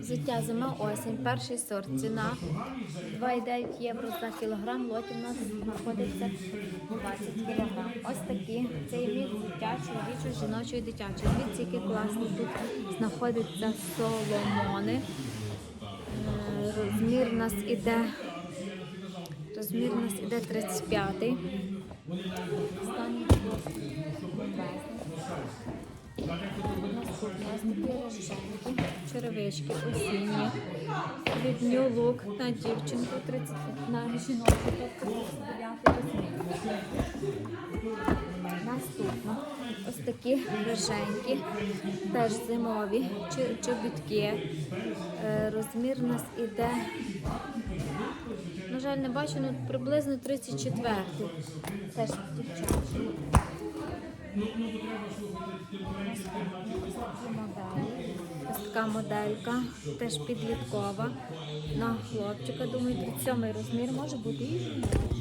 Взуття зима осінь, перший сорт. Ціна 2,9 євро за кілограм. Лоті у нас знаходиться 20 кілограм. Ось такі. Це є від взуття чоловічого, жіночого і дитячого. Дивіться, які класні тут знаходяться соломони. Е, Розмір у нас іде. Розмір у нас іде 35-й. Останній роженькі, черевички осінні. Від New Look на дівчинку 30, на жіночу, тобто 39 розмір. Наступно ось такі роженькі, теж зимові, чобітки. Е, Розмір у нас іде, на жаль, не бачу, ну приблизно 34. Теж дівчачі. Ось така моделька, теж підліткова. На хлопчика, думаю, 37 розмір може бути і жіночий.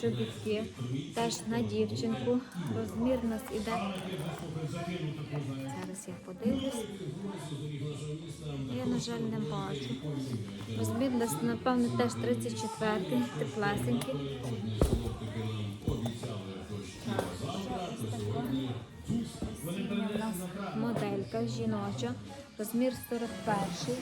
Чобітки. Теж на дівчинку. Розмір у нас іде. Зараз я подивлюсь. Я, на жаль, не бачу. Розмір нас, напевно, теж 34-й, Осіння в нас моделька жіноча, розмір 41.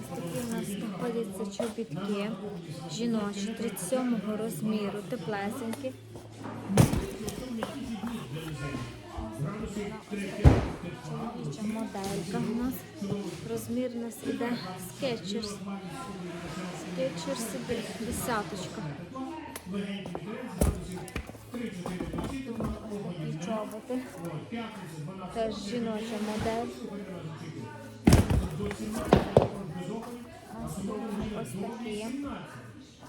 Ось такі у нас знаходяться чобітки жіночі 37 розміру, теплесенькі. Чоловіча моделька у нас. Розмір у нас іде скетчерс. Скетчерс іде десяточка. Такі чоботи. Теж жіноча модель. Ось такі.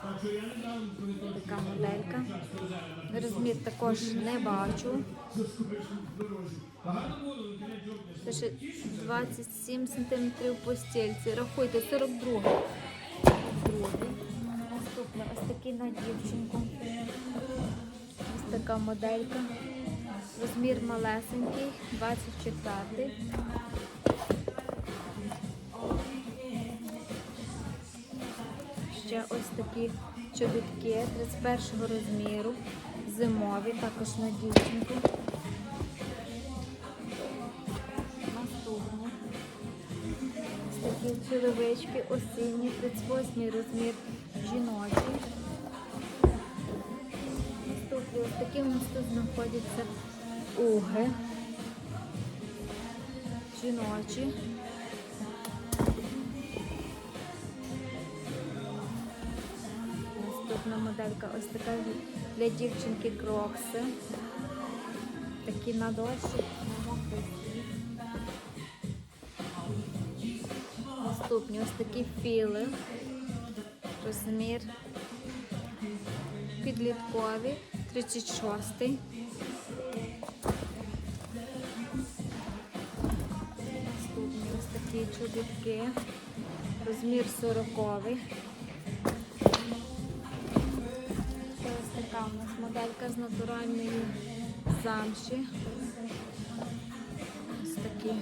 Така моделька. Розмір також не бачу. Пише 27 см по стільці. Рахуйте, 42. Другий. Ось такий на дівчинку. Ось така моделька. Розмір малесенький, 24. Ще ось такі чобітки 31 розміру, зимові, також на дівчинку. Наступні. Ось такі черевички осінні, 38 розмір жіночий. Наступні ось такі у нас тут знаходяться уги. Жіночі. Наступна моделька ось така для дівчинки крокси. Такі на дощі, на мокрий. Наступні ось такі філи. Розмір підліткові, 36-й. Наступні ось такі чобітки. Розмір 40-й. Нас моделька з натуральної замші. Ось такі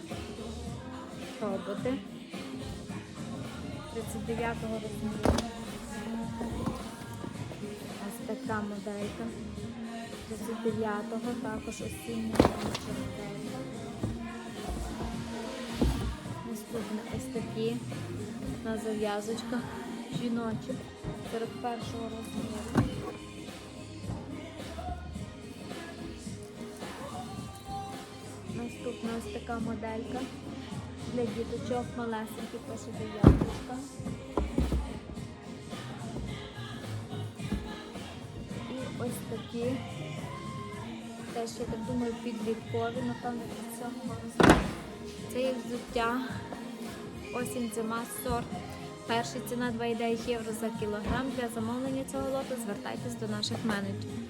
роботи. 39-го розміру. Ось така моделька. 39-го також осіння моделька. Наступне ось такі на зав'язочках жіночі 41-го розміру. Наступна ось така моделька для діточок малесеньких пише дев'яточка. І ось такі. Теж, я так думаю, підліткові, напевно, від цього розміру. Це є взуття. Осінь зима сорт. Перша ціна 2,9 євро за кілограм. Для замовлення цього лоту звертайтесь до наших менеджерів.